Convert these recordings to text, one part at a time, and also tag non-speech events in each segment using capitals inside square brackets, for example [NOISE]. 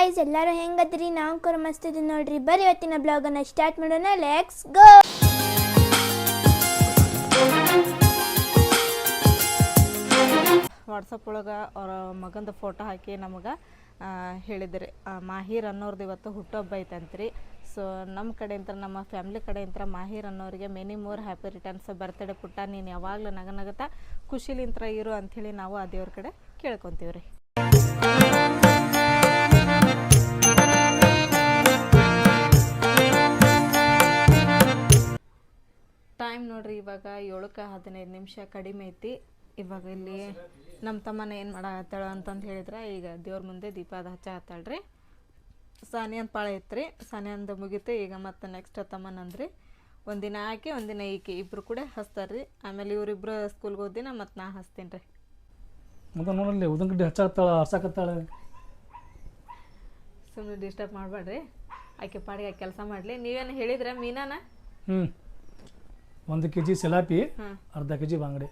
Guys ಎಲ್ಲರೂ ಹೆಂಗದ್ರಿ? ನಾವು ಕೂಡ ಮಸ್ತ್ ಇದ್ದೀನಿ ನೋಡ್ರಿ. ಬರೀ ಇವತ್ತಿನ ಬ್ಲಾಗನ್ನು ಸ್ಟಾರ್ಟ್ ಮಾಡೋಣ. ಲೆಕ್ಸ್ ಗೋ ವಾಟ್ಸಪ್ ಒಳಗೆ ಅವ್ರ ಮಗಂದು ಫೋಟೋ ಹಾಕಿ ನಮಗೆ ಹೇಳಿದ್ರಿ. ಮಾಹಿರ್ ಅನ್ನೋರ್ದು ಇವತ್ತು ಹುಟ್ಟುಹಬ್ಬ ಐತಂತ್ರಿ. ಸೊ ನಮ್ಮ ಕಡೆಯಿಂದ, ನಮ್ಮ ಫ್ಯಾಮ್ಲಿ ಕಡೆಯಿಂದ Mahir ಅನ್ನೋರಿಗೆ many more happy returns birthday ಪುಟ್ಟ, ನೀನು ಯಾವಾಗಲೂ ನಗ ನಗತಾ, ಖುಷಿಲಿಂತ್ರ ಇರು ಅಂಥೇಳಿ ನಾವು ಆ ದೇವ್ರ ಕಡೆ ಕೇಳ್ಕೊತೀವಿ ನೋಡ್ರಿ ಇವಾಗ ಏಳಕ್ಕೆ ಹದಿನೈದು ನಿಮಿಷ ಕಡಿಮೆ ಐತಿ. ಇವಾಗ ಇಲ್ಲಿ ನಮ್ಮ ತಮ್ಮನ ಏನು ಮಾಡಾಕತ್ತಾಳ ಅಂತಂದು ಹೇಳಿದ್ರೆ ಈಗ ದೇವ್ರ ಮುಂದೆ ದೀಪ ಅದು ಹಚ್ಚಾಕತ್ತಾಳ್ರಿ ಸಾನಿಯನ್ ಪಾಳೆ ಐತ್ರಿ. ಸಾನಿಯಂದು ಮುಗೀತು ಈಗ ಮತ್ತೆ ನೆಕ್ಸ್ಟ್ ತಮ್ಮನಂದ್ರಿ ಒಂದಿನ ಆಕೆ ಒಂದಿನ ಈಕೆ ಇಬ್ಬರು ಕೂಡ ಹಚ್ತಾರ್ರಿ. ಆಮೇಲೆ ಇವರಿಬ್ರು ಸ್ಕೂಲ್ಗೆ ಹೋದಿನ ಮತ್ತು ನಾ ಹಚ್ತೀನಿ ರೀ ಮತ್ತೆ ನೋಡಲ್ಲಿ ಉದಂಗಡ್ಡಿ ಗಡ್ಡಿ ಹಚ್ಚಾಕತ್ತಾಳ ಹರ್ಸಾಕತ್ತಾಳ ಸುಮ್ಮನೆ ಡಿಸ್ಟರ್ಬ್ ಮಾಡಬೇಡ್ರಿ ಆಕೆ ಪಾಡಿಗೆ ಕೆಲಸ ಮಾಡಲಿ. ನೀವೇನು ಹೇಳಿದ್ರೆ ಮೀನಾನ? ಹ್ಞೂ ಒಂದು ಕೆ ಜಿ ಸಿಲಾಪಿ ಅರ್ಧ ಕೆ ಜಿ ಬಾಂಗಡೆ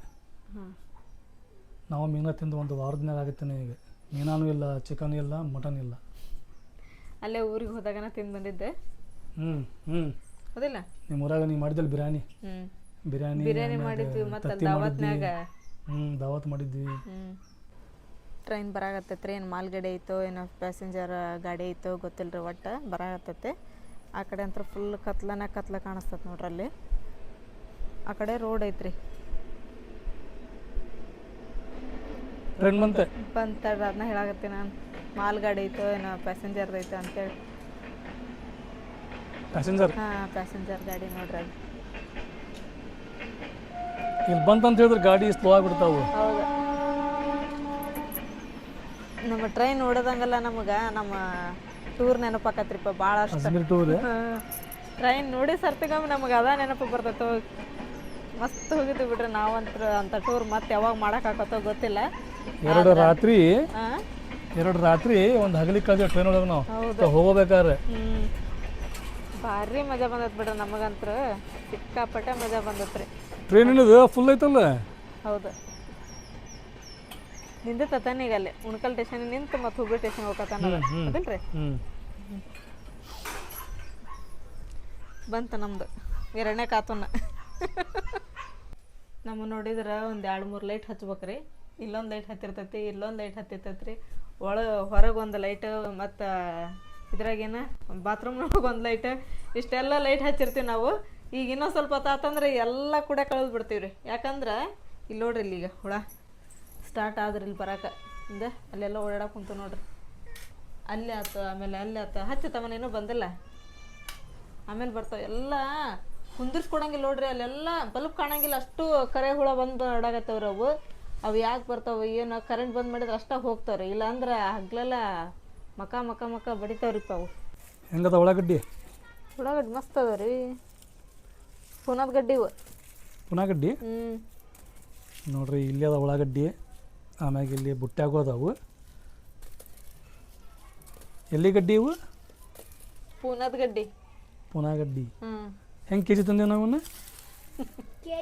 ನಾವು ಮೀನ ತಿಂದು ಒಂದು ವಾರದ ಮೇಲೆ ಆಗುತ್ತೆ ಈಗ ಮೀನಾನು ಇಲ್ಲ ಚಿಕನ್ ಇಲ್ಲ ಮಟನ್ ಇಲ್ಲ. ಅಲ್ಲೇ ಊರಿಗೆ ಹೋದಾಗನ ತಿಂದು ಬಂದಿದ್ದೆ. ಹ್ಞೂ ಹ್ಞೂ ಹೌದಿಲ್ಲ? ನಿಮ್ಮ ಊರಾಗ ನೀವು ಮಾಡಿದ್ದಲ್ಲಿ ಬಿರಿಯಾನಿ? ಬಿರಿಯಾನಿ ಬಿರಿಯಾನಿ ಮಾಡಿದ್ವಿ ಮತ್ತು ದಾವತ್ನಾಗ ಹ್ಞೂ ದಾವತ್ ಮಾಡಿದ್ವಿ. ಟ್ರೈನ್ ಬರಾಕತ್ತೈತ್ರಿ ಏನು ಮಾಲ್ಗಡೆ ಐತೋ ಏನೋ ಪ್ಯಾಸೆಂಜರ್ ಗಾಡಿ ಐತೋ ಗೊತ್ತಿಲ್ಲ ರೀ ಒಟ್ಟು ಬರಾಕತ್ತೈತೆ ಆ ಕಡೆ ಅಂತ ಫುಲ್ ಕತ್ಲನ ಕತ್ಲ ಕಾಣಿಸ್ತದೆ ನೋಡ್ರಿ ಅಲ್ಲಿ ಆ ಕಡೆ ರೋಡ್ ಐತ್ರಿ. ಬಂತೆ? ಬಂತ ಅದನ್ನ ಹೇಳಾಕತ್ತೀನಿ ನಾನು. ಮಾಲ್ ಗಾಡಿ ಐತೋ ಏನೋ ಪ್ಯಾಸೆಂಜರ್ದು ಐತೋ ಅಂತೇಳಿ. ಪ್ಯಾಸೆಂಜರ್ ಹಾ ಪ್ಯಾಸೆಂಜರ್ ಗಾಡಿ ನೋಡ್ರಿ ಅದು. ಇಲ್ಲಿ ಬಂತಂತ ಹೇಳಿದ್ರೆ ಗಾಡಿ ಸ್ಲೋ ಆಗಿಬಿಡ್ತಾವು. ಹೌದು. ನಮ್ಮ ಟ್ರೈನ್ ಓಡದಂಗಲ್ಲ ನಮಗೆ ನಮ್ಮ ಟೂರ್ ನೆನಪಾಕತ್ರಿಪ್ಪ ಭಾಳಷ್ಟು ಅಷ್ಟು ಟೂರ್ ಟ್ರೈನ್ ನೋಡಿ ಸರ್ತಿಗಮ್ಮ ನಮಗೆ ಅದ ನೆನಪು ಬರ್ತೈತೆ. ಮಸ್ತ್ ಹೋಗಿದ್ವಿ ಬಿಡ್ರಿ ನಾವಂತ್ರ ಅಂತ ಟೂರ್ ಮತ್ತೆ ಯಾವಾಗ ಮಾಡೋಕ್ಕಾಗತ್ತೋ ಗೊತ್ತಿಲ್ಲ. ಎರಡು ರಾತ್ರಿ ಎರಡು ರಾತ್ರಿ ಒಂದು ಹಗಲಿ ಟ್ರೈನ್ ಒಳಗೆ ನಾವು. ಹೋಗ್ಬೇಕಾದ್ರೆ. ಭಾರಿ ಮಜಾ ಬಂದೈತೆ ಬಿಡ್ರಿ ನಮಗಂತ್ರ. ಸಿಕ್ಕಾಪಟ್ಟೆ ಮಜಾ ಬಂದತ್ರಿ ಟ್ರೈನ್ ಏನದು ಫುಲ್ ಐತಲ್ಲ? ಹೌದು. ನಿಂದಿತ್ತ ಈಗ ಅಲ್ಲಿ. ಉಣಕಲ್ ಸ್ಟೇಷನ್ ನಿಂತು ಮತ್ತೆ ಹುಬ್ಳಿ ಸ್ಟೇಷನ್ ಹ್ಞೂ ಬಂತು ನಮ್ದು. ಎರಡನೇ ಕಾತುನ ನಮ್ಮ ನೋಡಿದ್ರೆ ಒಂದು ಎರಡು ಮೂರು ಲೈಟ್ ಹಚ್ಬೇಕ್ರಿ. ಇಲ್ಲೊಂದು ಲೈಟ್ ಹತ್ತಿರ್ತೈತಿ, ಇಲ್ಲೊಂದು ಲೈಟ್ ಹತ್ತಿರ್ತೈತಿ ಒಳ ಹೊರಗೆ ಒಂದು ಲೈಟ್ ಮತ್ತು ಇದ್ರಾಗೇನ ಬಾತ್ರೂಮ್ನೊಳಗೆ ಒಂದು ಲೈಟ್ ಇಷ್ಟೆಲ್ಲ ಲೈಟ್ ಹಚ್ಚಿರ್ತೀವಿ ನಾವು. ಈಗ ಇನ್ನೊಂದು ಸ್ವಲ್ಪ ತಾತಂದ್ರೆ ಎಲ್ಲ ಕೂಡ ಕಳೆದು ಬಿಡ್ತೀವಿ ರೀ ಯಾಕಂದ್ರೆ ಇಲ್ಲಿ ನೋಡ್ರಿ ಇಲ್ಲಿ ಈಗ ಹುಳ ಸ್ಟಾರ್ಟ್ ಆದ್ರೆ ಇಲ್ಲಿ ಬರಾಕ. ಹಿಂದೆ ಅಲ್ಲೆಲ್ಲ ಓಡಾಡಕ್ಕೆ ಕುಂತು ನೋಡ್ರಿ. ಅಲ್ಲಿ ಆತು, ಆಮೇಲೆ ಅಲ್ಲಿ ಆತು. ಹಚ್ಚ ತಮ್ಮನೇನೂ ಬಂದಿಲ್ಲ. ಆಮೇಲೆ ಬರ್ತಾವೆ. ಎಲ್ಲ ಕುಂದಿರ್ಸ್ಕೊಡಂಗಿಲ್ಲ ನೋಡ್ರಿ ಅಲ್ಲೆಲ್ಲ ಬಲ್ಬ್ ಕಾಣಂಗಿಲ್ಲ ಅಷ್ಟು ಕರೆ ಹುಳ ಬಂದು ಆಡಾಕತ್ತವ್ರಿ ಅವು. ಅವು ಯಾಕೆ ಬರ್ತಾವೆ ಏನು ಕರೆಂಟ್ ಬಂದ್ ಮಾಡಿದ್ರೆ ಅಷ್ಟ ಹೋಗ್ತಾವ್ರಿ ಇಲ್ಲ ಅಂದ್ರೆ ಹಗ್ಲೆಲ್ಲ ಮಕ ಮಕ ಮಕ ಬಡಿತಾವ್ರಿ ಅವು. ಹೆಂಗದ ಉಳ್ಳಾಗಡ್ಡಿ? ಉಳ್ಳಾಗಡ್ಡಿ ಮಸ್ತ್ ಅದ ರೀ. ಪುನದ ಗಡ್ಡಿ ಇವು. ಪುನಃ ಗಡ್ಡಿ ಹ್ಞೂ ನೋಡ್ರಿ ಇಲ್ಲಿ ಅದ ಉಳ್ಳಾಗಡ್ಡಿ ಆಮ್ಯಾಗ ಇಲ್ಲಿ ಬುಟ್ಟ್ಯಾಗೂ ಅದಾವು. ಎಲ್ಲಿ ಗಡ್ಡಿ ಇವು? ಪುನದ ಗಡ್ಡಿ. ಪುನಾಗಡ್ಡಿ. ಹ್ಞೂ ಹೆಂಗೆ ಕೆ ಜಿ ತಂದೇವು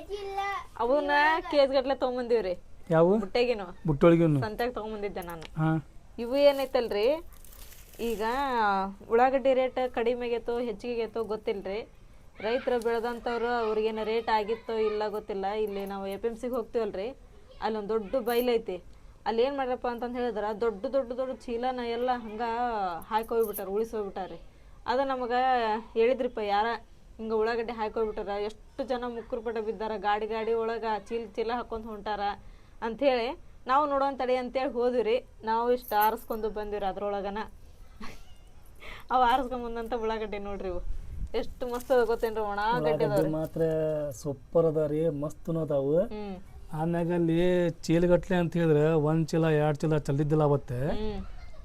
ಜಿ ಇಲ್ಲ ಅವನ್ನ ಕೇಸ್ ಗಟ್ಲೆ ತೊಗೊಂಬಂದಿವ್ರಿ. ಯಾವ? ಬುಟ್ಟೆಗೇನು. ಬುಟ್ಟೊಳಗೆ ಸಂತ್ಯಾಗ ತೊಗೊಂಬಂದಿದ್ದೆ ನಾನು. ಹಾಂ. ಇವು ಏನೈತಲ್ರಿ? ಈಗ ಉಳ್ಳಾಗಡ್ಡಿ ರೇಟ್ ಕಡಿಮೆ ಆಗೈತೋ ಹೆಚ್ಚಿಗೆ ಆಗೈತೋ ಗೊತ್ತಿಲ್ರಿ. ರೈತರು ಬೆಳೆದಂಥವ್ರು ಅವ್ರಿಗೇನು ರೇಟ್ ಆಗಿತ್ತೋ ಇಲ್ಲ ಗೊತ್ತಿಲ್ಲ. ಇಲ್ಲಿ ನಾವು ಎ ಪಿ ಎಂ ಸಿಗೆ ಹೋಗ್ತೀವಲ್ರಿ. ಅಲ್ಲಿ ಒಂದು ದೊಡ್ಡ ಬೈಲೈತಿ ಅಲ್ಲಿ ಏನು ಮಾಡ್ರಪ್ಪ ಅಂತಂದು ಹೇಳಿದ್ರೆ ದೊಡ್ಡ ದೊಡ್ಡ ದೊಡ್ಡ ಚೀಲನ ಎಲ್ಲ ಹಂಗೆ ಹಾಕಿ ಹೋಗ್ಬಿಟ್ಟಾರ ಉಳಿಸಿ ಹೋಗ್ಬಿಟ್ಟಾರೆ ಅದು ನಮಗೆ ಹೇಳಿದ್ರಿಪ್ಪ ಯಾರ ಹಿಂಗೆ ಉಳ್ಳಾಗಡ್ಡಿ ಹಾಕಿ ಹೋಗ್ಬಿಟ್ಟಾರ ಎಷ್ಟು ಜನ ಮುಕ್ಕರು ಪಟ ಬಿದ್ದಾರ ಗಾಡಿ ಗಾಡಿ ಒಳಗೆ ಚೀಲ ಚೀಲ ಹಾಕೊಂಡ್ ಹೊಂಟಾರ ಅಂಥೇಳಿ ನಾವು ನೋಡೋಣ ತಡಿ ಅಂತೇಳಿ ಹೋದ್ವಿ ರೀ ನಾವು ಇಷ್ಟು ಆರಿಸ್ಕೊಂಡು ಬಂದಿವ್ರಿ ಅದ್ರೊಳಗನ. ಅವು ಆರಿಸ್ಕೊಂಬಂದಂಥ ಉಳ್ಳಾಗಡ್ಡೆ ನೋಡ್ರಿ ಇವು. ಎಷ್ಟು ಮಸ್ತ್ ಅದ ಗೊತ್ತೇನ್ರಿ ಒಣಗಡ್ಡೆ ಮಾತ್ರ ಸೂಪರ್ ಅದ ರೀ ಮಸ್ತನು ಅದಾವು. ಆಮ್ಯಾಗ ಅಲ್ಲಿ ಚೀಲಗಟ್ಲೆ ಅಂತ ಹೇಳಿದ್ರೆ ಒಂದ್ ಚೀಲ ಎರಡು ಚೀಲ ಚಲ್ಲಿದ್ದಿಲ್ಲ ಅವತ್ತೆ.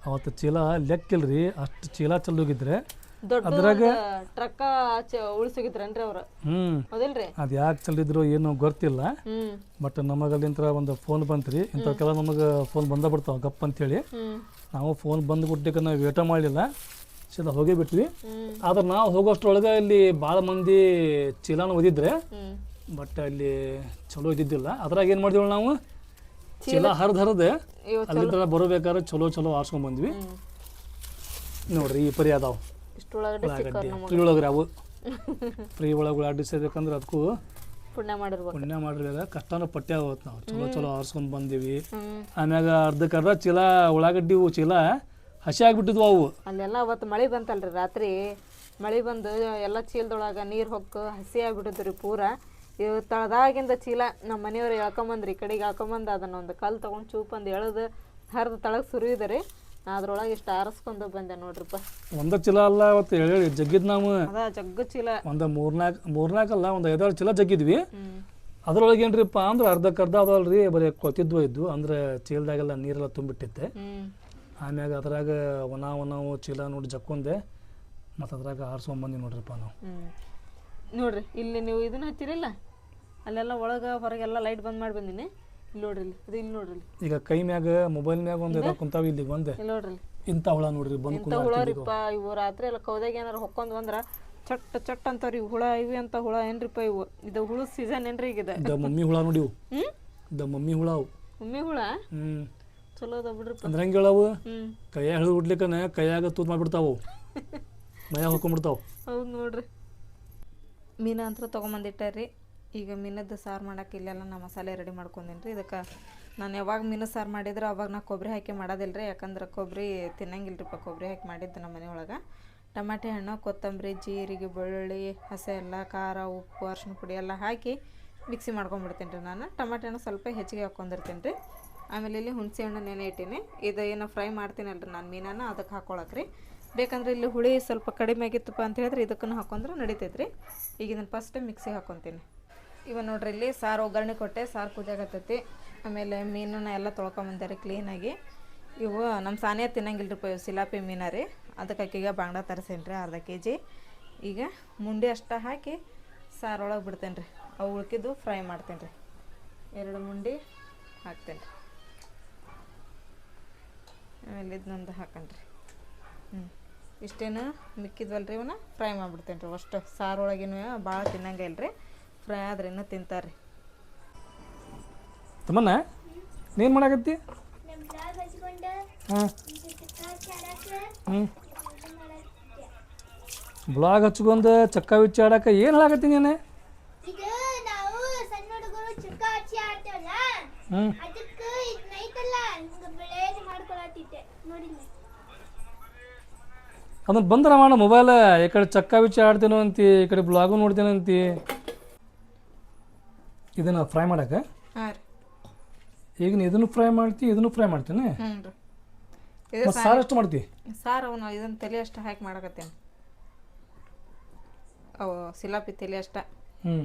ಅವತ್ತು ಚೀಲ ಲೆಕ್ಕಿಲ್ರಿ ಅಷ್ಟು ಚೀಲ ಚಲ್ಲೋಗಿದ್ರೆ ದೊಡ್ಡ ಟ್ರಕ್ಕ ಉಳಿಸಿಗಿದ್ರನ್ರಿ ಅವ್ರು. ಹ್ಞೂ ಹೌದಿಲ್ರಿ? ಅದು ಯಾಕೆ ಚಲ್ಲಿದ್ರು ಏನು ಗೊತ್ತಿಲ್ಲ. ಬಟ್ ನಮಗಲ್ಲಿಂತ್ರ ಒಂದು ಫೋನ್ ಬಂತ್ರಿ. ಇಂಥವಕ್ಕೆಲ್ಲ ನಮಗ ಫೋನ್ ಬಂದ ಬಿಡ್ತಾವ ಗಪ್ ಅಂತೇಳಿ. ಹ್ಮ್. ನಾವು ಫೋನ್ ಬಂದ್ ಬಿಟ್ಟಿಗೆ ನಾವು ವೇಟ ಮಾಡಲಿಲ್ಲ. ಸೀದಾ ಹೋಗೇ ಬಿಟ್ವಿ. ಹ್ಮ್. ಆದ್ರೆ ನಾವು ಹೋಗೋಷ್ಟ್ರೊಳಗೆ ಇಲ್ಲಿ ಭಾಳ ಮಂದಿ ಚೀಲಾನು ಓದಿದ್ರೆ ಹ್ಮ್. ಬಟ್ ಅಲ್ಲಿ ಚಲೋ ಇದ್ದಿದ್ದಿಲ್ಲ. ಅದ್ರಾಗ ಏನು ಮಾಡಿದ್ವಿ ನಾವು? ಚೀಲ ಹರಿದು ಹರಿದು ಅಲ್ಲಿಂದ ಬರಬೇಕಾದ್ರೆ ಚಲೋ ಚಲೋ ಆರ್ಸ್ಕೊಂಡ್ ಬಂದ್ವಿ. ಹ್ಮ್. ನೋಡ್ರಿ ಈ ಪರಿ ಅದಾವ. ಇಷ್ಟೊಳಗಡೆ ಫ್ರೀ ಒಳಗ್ರಿ ಅವು ಫ್ರೀ ಒಳಗೆ ಉಳ್ಳಾಗಡ್ಡಿ ಸೇರ್ಬೇಕಂದ್ರೆ ಅದಕ್ಕೂ ಪುಣ್ಯ ಮಾಡಿರ್ಬೇಕು ಪುಣ್ಯ ಮಾಡಿರ್ಲಿಲ್ಲ. ಕಷ್ಟನ ಪಟ್ಟೆ ಆಗೋತ್ ನಾವು. ಚಲೋ ಚಲೋ ಆರಿಸ್ಕೊಂಡು ಬಂದೀವಿ. ಆಮ್ಯಾಗ ಅರ್ಧಕ್ಕೆ ಅರ್ಧ ಚೀಲ ಉಳ್ಳಾಗಡ್ಡಿ ಚೀಲ ಹಸಿ ಆಗ್ಬಿಟ್ಟಿದ್ವು ಅವು. ಅಲ್ಲೆಲ್ಲ ಅವತ್ತು ಮಳೆ ಬಂತಲ್ರಿ ರಾತ್ರಿ. ಮಳೆ ಬಂದು ಎಲ್ಲ ಚೀಲದೊಳಗೆ ನೀರು ಹೊಕ್ಕು ಹಸಿ ಆಗ್ಬಿಟ್ಟಿದ್ರಿ ಪೂರ. ಇವು ತಳದಾಗಿಂದ ಚೀಲ ನಮ್ಮ ಮನೆಯವ್ರು ಎಳ್ಕೊಂಬಂದ್ರಿ ಈ ಕಡೆಗೆ ಹಾಕೊಂಬಂದು ಅದನ್ನ ಒಂದು ಕಲ್ಲು ತೊಗೊಂಡು ಚೂಪಂದು ಎಳೆದು ಹರಿದು ತಳಗೆ ಸುರಿಯುದ್ರಿ ನಾ ಅದ್ರೊಳಗೆ ಇಷ್ಟ ಆರಿಸ್ಕೊಂಡು ಬಂದೆ ನೋಡ್ರಿಪ್ಪ. ಒಂದ ಚೀಲ ಅಲ್ಲ ಅವತ್ತು ಹೇಳಿ ಜಗ್ಗಿದ್ ನಾವು. ಅದ ಜಗ್ಗು ಚೀಲ. ಒಂದು ಮೂರ್ನಾಲ್ಕು ಅಲ್ಲ ಒಂದು ಐದಾರು ಚೀಲ ಜಗ್ಗಿದ್ವಿ. ಅದ್ರೊಳಗೆ ಏನ್ರಿಪ್ಪ ಅಂದ್ರೆ ಅರ್ಧಕ್ಕೆ ಅರ್ಧ ಅದಲ್ರಿ ಬರೀ ಕೊತ್ತಿದ್ವು ಇದ್ವು ಅಂದ್ರೆ ಚೀಲದಾಗೆಲ್ಲ ನೀರೆಲ್ಲ ತುಂಬಿಟ್ಟಿತ್ತೆ. ಆಮ್ಯಾಗ ಅದ್ರಾಗ ಒಣ ಒಣವು ಚೀಲ ನೋಡಿ ಜಕ್ಕೊಂದೆ ಮತ್ತು ಅದ್ರಾಗ ಆರಿಸ್ಕೊಂಬಂದಿ ನೋಡ್ರಿಪ್ಪ ನಾವು. ನೋಡ್ರಿ ಇಲ್ಲಿ ನೀವು ಇದನ್ನ ಹಚ್ಚಿರಿಲ್ಲ? ಅಲ್ಲೆಲ್ಲ ಒಳಗೆ ಹೊರಗೆಲ್ಲ ಲೈಟ್ ಬಂದ್ ಮಾಡಿ ಬಂದೀನಿ. ನೋಡ್ರಿ ಇಲ್ಲಿ ನೋಡ್ರಿ ಈಗ ಕೈ ಮ್ಯಾಗ ಮೊಬೈಲ್ ಮ್ಯಾಗ ಒಂದು ಎದ ಕುಂತಾವ ಇಲ್ಲಿ ಒಂದೆ. ಇಲ್ಲಿ ನೋಡ್ರಿ ಇಂತ ಇಂಥ ಹುಳ ನೋಡ್ರಿ ಬಂದು ಇಂಥ ಹುಳರಿಪ್ಪ ಇವು ರಾತ್ರಿ ಎಲ್ಲ ಕೌದಾಗ ಏನಾರ ಹೊಕ್ಕೊಂಡ್ ಬಂದ್ರ ಚಟ್ ಚಟ್ ಅಂತಾವ್ರಿ ಇವು ಹುಳ ಇವೆ ಅಂತ ಹುಳ ಏನ್ರಿಪ್ಪ ಇವು? ಇದು ಹುಳ ಸೀಸನ್ ಏನ್ರಿ ಈಗ ಇದು? ದ ಮಮ್ಮಿ ಹುಳ ನೋಡಿ ಇವು. ಹ್ಮ್? ದ ಮಮ್ಮಿ ಹುಳ ಅವು. ಒಮ್ಮೆ ಹುಳ? ಹ್ಮ್. ಚಲೋ ಅದ ಬಿಡ್ರಿ ಅಂದ್ರೆ ಹೆಂಗೆ ಹೇಳವು? ಕೈಯಾಗ ಹಿಡಿದು ಬಿಡ್ಲಿಕ್ಕನ ಕೈಯಾಗ ತೂತ್ ಮಾಡಿಬಿಡ್ತಾವು [LAUGHS] ಮಯ ಹೊಕ್ಕೊಂಡ್ಬಿಡ್ತಾವು ಹೌದು ನೋಡ್ರಿ. ಮೀನ ಅಂತ ತೊಗೊಂಬಂದಿಟ್ಟಾರ್ರಿ. ಈಗ ಮೀನದ್ದು ಸಾರು ಮಾಡೋಕೆ ಇಲ್ಲೆಲ್ಲ ನಾ ಮಸಾಲೆ ರೆಡಿ ಮಾಡ್ಕೊಂಡಿನಿ ರೀ ಇದಕ್ಕೆ ನಾನು ಯಾವಾಗ ಮೀನು ಸಾರು ಮಾಡಿದ್ರೆ ಅವಾಗ ನಾ ಕೊಬ್ಬರಿ ಹಾಕಿ ಮಾಡೋದಿಲ್ಲ ರೀ ಯಾಕಂದ್ರೆ ಕೊಬ್ಬರಿ ತಿನ್ನಂಗಿಲ್ರಿಪ್ಪ. ಕೊಬ್ಬರಿ ಹಾಕಿ ಮಾಡಿದ್ದು ನಮ್ಮ ಮನೆಯೊಳಗೆ. ಟಮಾಟೆ ಹಣ್ಣು, ಕೊತ್ತಂಬರಿ, ಜೀರಿಗೆ, ಬೆಳ್ಳುಳ್ಳಿ, ಹಸೆ ಎಲ್ಲ, ಖಾರ, ಉಪ್ಪು, ಅರ್ಶಿಣ ಪುಡಿ ಎಲ್ಲ ಹಾಕಿ ಮಿಕ್ಸಿ ಮಾಡ್ಕೊಂಡ್ಬಿಡ್ತೀನಿ ರೀ ನಾನು. ಟಮಾಟೆ ಹಣ್ಣು ಸ್ವಲ್ಪ ಹೆಚ್ಚಿಗೆ ಹಾಕ್ಕೊಂಡಿರ್ತೀನಿ ರೀ ಆಮೇಲೆ ಇಲ್ಲಿ ಹುಣಸೆ ಹಣ್ಣು ನೆನೆ ಇಟ್ಟೀನಿ. ಇದು ಏನೋ ಫ್ರೈ ಮಾಡ್ತೀನಲ್ರಿ ನಾನು ಮೀನನ್ನು, ಅದಕ್ಕೆ ಹಾಕೊಳಕ್ಕೆ ರೀ ಬೇಕಂದ್ರೆ ಇಲ್ಲಿ ಹುಳಿ ಸ್ವಲ್ಪ ಕಡಿಮೆ ಆಗಿತ್ತಪ್ಪ ಅಂತ ಹೇಳಿದ್ರೆ ಇದಕ್ಕೂ ಹಾಕೊಂಡ್ರೆ ನಡಿತೈತೆ ರೀ ಈಗ ಇದನ್ನು ಫಸ್ಟ್ ಮಿಕ್ಸಿಗೆ ಹಾಕೊತೀನಿ. ಇವ ನೋಡ್ರಿ ಇಲ್ಲಿ ಸಾರು ಒಗ್ಗರಣೆ ಕೊಟ್ಟೆ, ಸಾರು ಕುದಿಯಾಗತ್ತೈತಿ ಆಮೇಲೆ ಮೀನನ್ನ ಎಲ್ಲ ತೊಳ್ಕೊಂಬಂದಾರೆ ಕ್ಲೀನಾಗಿ ಇವು ನಮ್ಮ ಸಾನಿಯ ತಿನ್ನಂಗಿಲ್ರಿಪ್ಪ ಇವು ಸಿಲಾಪಿ ಮೀನ ರೀ. ಅದಕ್ಕೆ ಅಕ್ಕಿಗೆ ಬಾಂಗ್ಡ ತರಿಸೇನಿ ರೀ ಅರ್ಧ ಕೆ ಜಿ ಈಗ ಮುಂಡಿ ಅಷ್ಟ ಹಾಕಿ ಸಾರೊಳಗೆ ಬಿಡ್ತೇನೆ ರೀ. ಅವು ಉಳ್ಕಿದ್ದು ಫ್ರೈ ಮಾಡ್ತೇನೆ ರೀ. ಎರಡು ಮುಂಡಿ ಹಾಕ್ತೇನೆ ರೀ. ಆಮೇಲೆ ಇದನ್ನೊಂದು ಹಾಕಣ್ರಿ ಹ್ಞೂ ಇಷ್ಟೇನು ಮಿಕ್ಕಿದ್ವಲ್ರಿ ಇವನ್ನ ಫ್ರೈ ಮಾಡಿಬಿಡ್ತೇನೆ ರೀ ಅಷ್ಟು. ಸಾರೊಳಗಿನ ಭಾಳ ತಿನ್ನಂಗೆ ಇಲ್ರಿ. ಫ್ರೈ ಆದ್ರೆ ಇನ್ನೂ ತಿಂತಾರೆ ತಮ್ಮನ್ನ ನೀನು ಮಾಡಾಕತ್ತಿ? ನಮ್ಮ ಬ್ಲಾಗ್ ಹಚ್ಕೊಂಡು ಹಾಂ. ಚಾಡಕ್ಕೆ ಹ್ಞೂ ಬ್ಲಾಗ್ ಹಚ್ಕೊಂಡು ಚಕ್ಕ ವಿಚ್ಚ ಆಡಕ್ಕೆ ಏನು ಹೇಳಾಕತ್ತಿ ನೀನೆ? ಈಗ ನಾವು ಸಣ್ಣ ಹುಡುಗರು ಚುಕ್ಕ ಹಚ್ಚಿ ಆಡ್ತೇವಲ್ಲ? ಹ್ಞೂ ಅದನ್ನ ಬಂದ್ರ ಮಾಡ ಮೊಬೈಲ್ ಈ ಕಡೆ ಚಕ್ಕ ವಿಚ್ಚ ಆಡ್ತೀನೋ ಅಂತಿ ಈ ಕಡೆ ಬ್ಲಾಗು ನೋಡ್ತೀನಂತಿ ಅಂತಿ. ಇದನ್ನ ಫ್ರೈ ಮಾಡಕ್ಕೆ ಹಾಂ ರೀ. ಈಗ ನೀ ಇದನ್ನು ಫ್ರೈ ಮಾಡ್ತಿ ಇದನ್ನು ಫ್ರೈ ಮಾಡ್ತೀನಿ? ಹ್ಞೂ ರೀ. ಇದು ಮತ್ತು ಸಾರು ಎಷ್ಟು ಮಾಡ್ತಿ? ಸಾರು ಅವನು ಇದನ್ನು ತಲೆ ಅಷ್ಟು ಹಾಕಿ ಮಾಡಕತ್ತೇನೆ. ಅವು ಸಿಲಾಪಿ ತಲೆ ಅಷ್ಟ ಹ್ಞೂ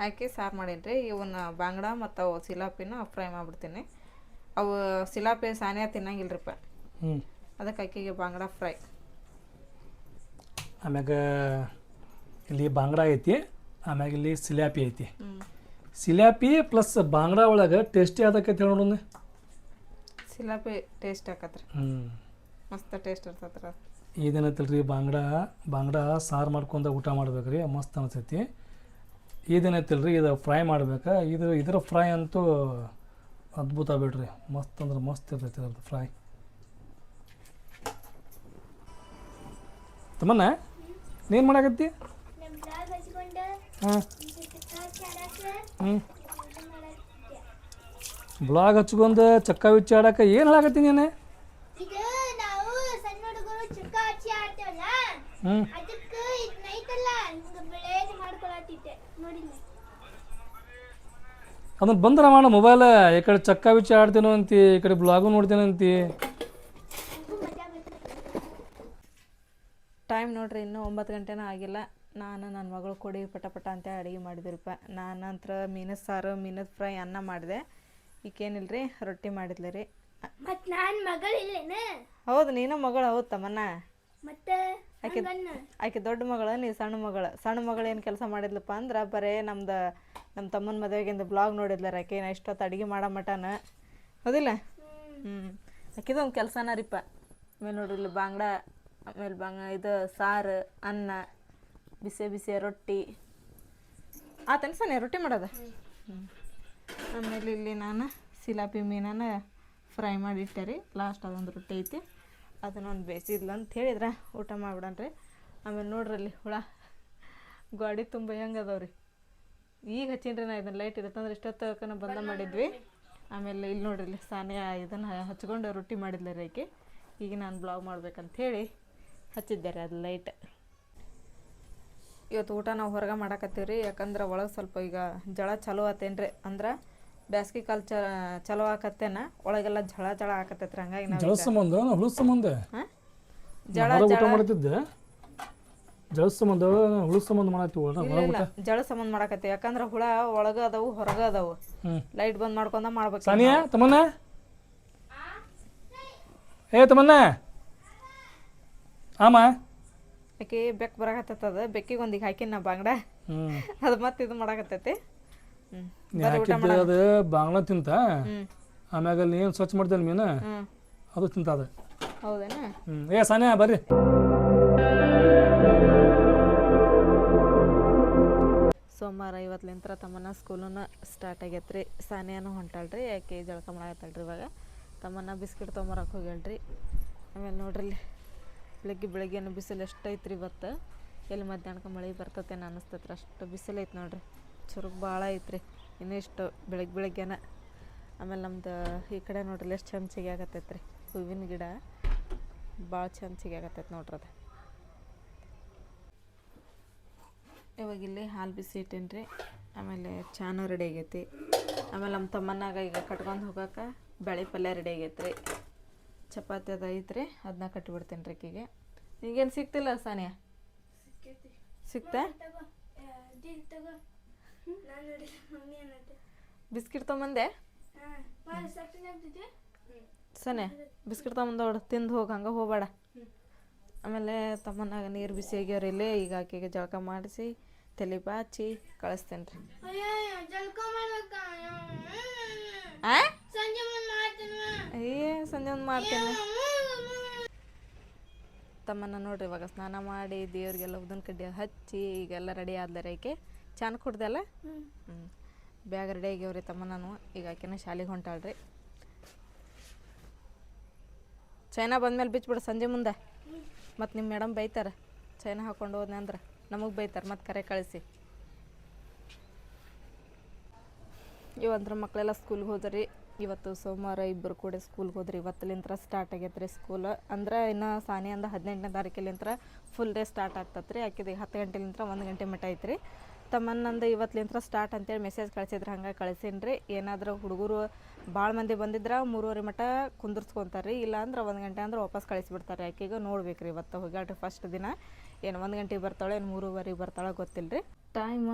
ಹಾಕಿ ಸಾರು ಮಾಡೀನಿ ರೀ. ಇವನ್ನ ಬಾಂಗ್ಡ ಮತ್ತು ಅವು ಸಿಲಾಪಿನ ಫ್ರೈ ಮಾಡಿಬಿಡ್ತೀನಿ. ಅವು ಸಿಲಾಪಿ ಸಾನೇ ತಿನ್ನಂಗಿಲ್ರಿಪ್ಪ ಹ್ಞೂ ಅದಕ್ಕೆ ಅಕ್ಕಿಗೆ ಬಾಂಗ್ಡ ಫ್ರೈ ಆಮ್ಯಾಗ ಇಲ್ಲಿ ಬಾಂಗ್ಡ ಐತಿ ಆಮ್ಯಾಗ ಇಲ್ಲಿ ಸಿಲಾಪಿ ಐತಿ. ಹ್ಞೂ ಸಿಲ್ಯಾಪಿ ಪ್ಲಸ್ ಬಾಂಗ್ಡಾ ಒಳಗೆ ಟೇಸ್ಟಿ ಆದಕ್ಕೈತಿ ನೋಡೋಣ ಸಿಲಾಪಿ ಟೇಸ್ಟ್ ಹಾಕತ್ರಿ ಹ್ಞೂ ಮಸ್ತ್ ಟೇಸ್ಟ್ ಇರ್ತೈತ್ರಿ ತಿಳ್ರಿ ಬಾಂಗ್ಡಾ ಬಾಂಗ್ಡಾ ಸಾರು ಮಾಡ್ಕೊಂಡ ಊಟ ಮಾಡ್ಬೇಕ್ರಿ ಮಸ್ತ್ ಅನಿಸ್ತೈತಿ ತಿಳ್ರಿ ಇದು ಫ್ರೈ ಮಾಡ್ಬೇಕು ಇದು ಇದ್ರ ಫ್ರೈ ಅಂತೂ ಅದ್ಭುತ ಬಿಡ್ರಿ. ಮಸ್ತ್ ಅಂದ್ರೆ ಮಸ್ತ್ ಇರ್ತೈತಿ ಅದ್ರದ್ದು ಫ್ರೈ. ತಮ್ಮನ್ನ ನೀನು ಮಾಡಾಕತ್ತಿ? ಹಾಂ. ಹ್ಞೂ ಬ್ಲಾಗ್ ಹಚ್ಕೊಂಡು ಚಕ್ಕ ವಿಚ್ಚ ಆಡಕ್ಕೆ ಏನು ಹೇಳಾಕತ್ತಿ ನೀನು? ಇದು ನಾವು ಸಣ್ಣ ಹುಡುಗರು ಚುಕ್ಕ ಹಚ್ಚಿ ಆಡ್ತೇವಲ್ಲ ಹ್ಞೂ ಅದಕ್ಕೆ ಇದು ನೈತಲ್ಲ ಹಿಂಗ ಬೆಳೆದು ಮಾಡ್ಕೊಳತ್ತಿದ್ದೆ. ನೋಡಿಲ್ಲ. ಅದನ್ನ ಬಂದ್ರ ಮಾಡ ಮೊಬೈಲ್ ಈ ಕಡೆ ಚಕ್ಕ ವಿಚ್ಚ ಆಡ್ತೇನೋ ಅಂತಿ ಈ ಕಡೆ ಬ್ಲಾಗು ನೋಡ್ತೇನೆ ಅಂತಿ. ಟೈಮ್ ನೋಡ್ರಿ ಇನ್ನೂ ಒಂಬತ್ತು ಗಂಟೆನೂ ಆಗಿಲ್ಲ. ನಾನು ನನ್ನ ಮಗಳು ಕೊಡಿ ಪಟ ಪಟ ಅಂತ ಅಡುಗೆ ಮಾಡಿದ್ರಪ್ಪ. ನಾನು ನಂತರ ಮೀನದ ಸಾರು ಮೀನದ ಫ್ರೈ ಅನ್ನ ಮಾಡಿದೆ. ಈಗೇನಿಲ್ರಿ ರೊಟ್ಟಿ ಮಾಡಿದ್ಲ ರೀ. ಮತ್ತೆ ನಾನು ಮಗಳು ಹೌದು ನೀನು ಮಗಳು ಹೌದು ತಮ್ಮನ್ನ ಮತ್ತೆ ಆಕೆ ಆಕೆ ದೊಡ್ಡ ಮಗಳು ನೀ ಸಣ್ಣ ಮಗಳು. ಸಣ್ಣ ಮಗಳು ಏನು ಕೆಲಸ ಮಾಡಿದ್ಲಪ್ಪ ಅಂದ್ರೆ ಬರೇ ನಮ್ದು ನಮ್ಮ ತಮ್ಮನ ಮದುವೆಗಿಂದ ಬ್ಲಾಗ್ ನೋಡಿದ್ಲಾರ ಆಕೆ. ನಾ ಇಷ್ಟೊತ್ತು ಅಡುಗೆ ಮಾಡೋ ಮಟನ. ಹೌದಿಲ್ಲ? ಹ್ಞೂ ಆಕಿದೊಂದು ಕೆಲಸನ ರೀಪ್ಪ ಆಮೇಲೆ ನೋಡ್ರಿ ಇಲ್ಲಿ ಬಾಂಗ್ಡ ಆಮೇಲೆ ಬಾಂಗ ಇದು ಸಾರು ಅನ್ನ. ಬಿಸಿ ಬಿಸಿ ರೊಟ್ಟಿ. ಆತನ ಸನೇ ರೊಟ್ಟಿ ಮಾಡೋದ? ಆಮೇಲೆ ಇಲ್ಲಿ ನಾನು ಸಿಲಾಪಿ ಮೀನನ್ನ ಫ್ರೈ ಮಾಡಿಟ್ಟೆ ರೀ. ಲಾಸ್ಟ್ ಅದೊಂದು ರೊಟ್ಟಿ ಐತಿ. ಅದನ್ನೊಂದು ಬೇಯಿಸಿದ್ಲ ಅಂತ ಹೇಳಿದ್ರೆ. ಊಟ ಮಾಡ್ಬಿಡನ್ರಿ ಆಮೇಲೆ ನೋಡ್ರಲ್ಲಿ ಹುಳ. ಗಾಡಿ ತುಂಬ ಹೆಂಗೆ ಅದಾವ್ರಿ ಈಗ ಹಚ್ಚಿನ್ರಿ ನಾ ಇದನ್ನ ಲೈಟ್ ಇರುತ್ತಂದ್ರೆ ಇಷ್ಟೊತ್ತನ ಬಂದ ಮಾಡಿದ್ವಿ. ಆಮೇಲೆ ಇಲ್ಲಿ ನೋಡ್ರಿ ಸಾನಿಯಾ ಇದನ್ನು ಹಚ್ಕೊಂಡು ರೊಟ್ಟಿ ಮಾಡಿದ್ಲೆ ರೀ ಆಕೆ. ಈಗ ನಾನು ಬ್ಲಾಗ್ ಮಾಡ್ಬೇಕಂತ ಹೇಳಿ ಹಚ್ಚಿದ್ದೆ ರೀ ಅದು ಲೈಟ್ ಇವತ್ತು ಊಟ ನಾವು ಹೊರಗೆ ಮಾಡಾಕತ್ತೀವಿ ರೀ ಯಾಕಂದ್ರೆ ಒಳಗೆ ಸ್ವಲ್ಪ ಈಗ ಜಳ ಚಲೋ ಆತೇನ್ರಿ. ಅಂದ್ರೆ ಬ್ಯಾಸ್ಗೆ ಕಾಲ ಚ ಚಲೋ ಆಕತ್ತೇನ ಒಳಗೆಲ್ಲ ಜಳ ಜಳ ಆಕತ್ತೈತ್ರಿ ಹಂಗಾಗಿ ನಾವು ಜಳ ಸಂಬಂಧ ಹುಳು ಸಂಬಂಧ? ಹಾಂ? ಜಳ ಹೊರಗೆ ಊಟ ಮಾಡ್ತಿದ್ದೆ. ಜಳ ಸಂಬಂಧ ಹುಳು ಸಂಬಂಧ ಮಾಡತ್ತೀವಿ ಇಲ್ಲ ಇಲ್ಲ ಜಳ ಸಂಬಂಧ ಮಾಡಾಕತ್ತೀವಿ. ಯಾಕಂದ್ರೆ ಹುಳ ಒಳಗ ಅದಾವು ಹೊರಗ ಅದಾವು. ಲೈಟ್ ಬಂದ್ ಮಾಡ್ಕೊಂಡ ಮಾಡ್ಬೇಕು ಸಾನಿಯಾ ತಮ್ಮನ್ನ ಏ ತಮ್ಮನ್ನ ಆಮ? ಆಕಿ ಬೆಕ್ ಅದು ಬೆಕ್ಕಿಗೆ ಒಂದಿಗೆ ಹಾಕಿನ ನಾ ಬಾಂಗ್ಡ. ಹ್ಞೂ ಅದು ಮತ್ತೆ ಇದು ಮಾಡಾಕತ್ತೈತಿ. ಅದು ಬಾಂಗ್ಲ ತಿಂತ. ಆಮ್ಯಾಗ ಅಲ್ಲಿ ಏನು ಸ್ವಚ್ಛ ಮಾಡ್ತೇನೆ ಮೀನು? ಅದು ತಿಂತ ಅದು. ಹೌದೇನ? ಏ ಸಾನಿಯಾ ಬರ್ರಿ. ಸೋಮವಾರ ಇವತ್ತಲಿಂತ್ರ ತಮ್ಮನ ಸ್ಕೂಲನ್ನ ಸ್ಟಾರ್ಟ್ ಆಗೈತ್ರಿ. ಸಾನಿಯಾನು ಹೊಂಟಾಳ್ರಿ ಯಾಕೆ ಜಳಕ ಮಾಡಾಕತ್ತಳ್ರಿ ಇವಾಗ. ತಮ್ಮನ್ನ ಬಿಸ್ಕಿಟ್ ತೊಗೊಂಬರಕ್ಕೆ ಹೋಗ್ಯಾಳ್ರಿ. ಆಮೇಲೆ ನೋಡ್ರಿ ಬೆಳಗ್ಗೆ ಬೆಳಗ್ಗೆನು ಬಿಸಿಲು ರೀ ಇವತ್ತು? ಎಲ್ಲಿ ಮಧ್ಯಾಹ್ನಕ್ಕೆ ಮಳೆ ಬರ್ತತೇನೆ ಅನಿಸ್ತೈತ್ರಿ. ಅಷ್ಟು ಬಿಸಿಲು ಐತೆ ನೋಡ್ರಿ. ಚುರುಕು ಭಾಳ ಐತ್ರಿ. ಇನ್ನೂ ಇಷ್ಟು ಬೆಳಗ್ಗೆ ಬೆಳಗ್ಗೆನ. ಆಮೇಲೆ ನಮ್ದು ಈ ಕಡೆ ನೋಡ್ರಿ ಎಷ್ಟು ಚಂದ ಸಿಗಾಕತ್ತೈತ್ರಿ ಹೂವಿನ ಗಿಡ ಭಾಳ ಚಂದ ಸಿಗಾಕತ್ತೈತೆ ನೋಡ್ರಿ ಅದು. ಇವಾಗ ಇಲ್ಲಿ ಹಾಲು ಬಿಸಿ ಇಟ್ಟೇನ್ರಿ. ಆಮೇಲೆ ಚಾನು ರೆಡಿ ಆಗೈತಿ. ಆಮೇಲೆ ನಮ್ಮ ತಮ್ಮನಾಗ ಈಗ ಕಟ್ಕೊಂಡು ಹೋಗಕ್ಕೆ ಬೇಳೆ ಪಲ್ಯ ರೆಡಿ ಆಗೈತೆ ರೀ ಚಪಾತಿ ಅದು ಐತ್ರಿ ಅದನ್ನ ಕಟ್ಟಿಬಿಡ್ತೀನಿ ರೀ ಆಕಿಗೆ ಈಗೇನು ಸಿಗ್ತಿಲ್ಲ ಸಾನಿಯಾ? ಸಿಕ್ತಾ? ಬಿಸ್ಕಿಟ್ ತೊಗೊಂಬಂದೆ? ಸನೆ ಬಿಸ್ಕಿಟ್ ತೊಗೊಂಬಂದೋಡು ತಿಂದು ಹೋಗಿ ಹಂಗೆ ಹೋಗಬೇಡ. ಆಮೇಲೆ ತಮ್ಮನಾಗ ನೀರು ಬಿಸಿ ಆಗ್ಯಾವ್ರಿ ಇಲ್ಲೇ ಈಗ ಆಕೆಗೆ ಜಳಕ ಮಾಡಿಸಿ ತಲೆ ಬಾಚಿ ಕಳಿಸ್ತೇನೆ ರೀ ಆ ಏ ಸಂಜೆ ಒಂದು ಮಾಡ್ತೇನೆ. ತಮ್ಮನ್ನ ನೋಡ್ರಿ ಇವಾಗ ಸ್ನಾನ ಮಾಡಿ ದೇವ್ರಿಗೆಲ್ಲ ಉದನ್ ಕಡ್ಡಿ ಹಚ್ಚಿ ಈಗೆಲ್ಲ ರೆಡಿ ಆದ್ಲಾರ ಆಕೆ. ಚಾನ್ ಕುಡ್ದಲ್ಲ ಬ್ಯಾಗ್ ರೆಡಿ ಆಗ್ಯಾವ್ರಿ ತಮ್ಮ ನಾನು ಈಗ ಆಕೆನ ಶಾಲೆಗೆ ಹೊಂಟಾಳ್ರಿ. ಚೈನಾ ಬಂದ್ಮೇಲೆ ಬಿಚ್ಬಿಡು ಸಂಜೆ ಮುಂದೆ. ಮತ್ತು ನಿಮ್ಮ ಮೇಡಮ್ ಬೈತಾರೆ. ಚೈನಾ ಹಾಕೊಂಡು ಹೋದ್ನೆ ಅಂದ್ರೆ ನಮಗೆ ಬೈತಾರೆ ಮತ್ತು ಕರೆ ಕಳಿಸಿ. ಇವಂದ್ರ ಮಕ್ಕಳೆಲ್ಲ ಸ್ಕೂಲ್ಗೆ ಹೋದ್ರಿ. ಇವತ್ತು ಸೋಮವಾರ ಇಬ್ಬರು ಕೂಡ ಸ್ಕೂಲ್ಗೆ ಹೋದ್ರಿ. ಇವತ್ತಲಿಂತ್ರ ಸ್ಟಾರ್ಟ್ ಆಗೈತೆ ರೀ ಸ್ಕೂಲ್ ಅಂದ್ರೆ ಇನ್ನು ಸಾನೆ ಅಂದ ಹದಿನೆಂಟನೇ ತಾರೀಕಿಲಿಂತ್ರ ಫುಲ್ ಡೇ ಸ್ಟಾರ್ಟ್ ಆಗ್ತತ್ರಿ. ಆಕಿದ ಹತ್ತು ಗಂಟೆಲಿಂತ್ರ ಒಂದು ಗಂಟೆ ಮಟ್ಟ ಐತ್ರಿ. ತಮ್ಮನ್ನಂದು ಇವತ್ತಲಿಂತ್ರ ಸ್ಟಾರ್ಟ್ ಅಂತೇಳಿ ಮೆಸೇಜ್ ಕಳಿಸಿದ್ರೆ, ಹಂಗೆ ಕಳಿಸೀನಿ ಏನಾದರೂ ಹುಡುಗರು ಭಾಳ ಮಂದಿ ಬಂದಿದ್ರೆ ಮೂರುವರೆ ಮಟ್ಟ ಕುಂದಿರ್ಸ್ಕೊಂತಾರೆ ರೀ ಇಲ್ಲ ಅಂದ್ರೆ ಒಂದು ಗಂಟೆ ಅಂದ್ರೆ ವಾಪಸ್ ಕಳಿಸಿಬಿಡ್ತಾರೆ ಆಕೆಗೆ. ನೋಡ್ಬೇಕು ರೀ ಇವತ್ತು ಹೋಗ್ಯಾಳ್ರಿ ಫಸ್ಟ್ ದಿನ. ಏನು ಒಂದು ಗಂಟೆಗೆ ಬರ್ತಾಳೆ ಏನು ಮೂರುವರೆಗೆ ಬರ್ತಾಳೆ ಗೊತ್ತಿಲ್ಲ ರೀ ಟೈಮ್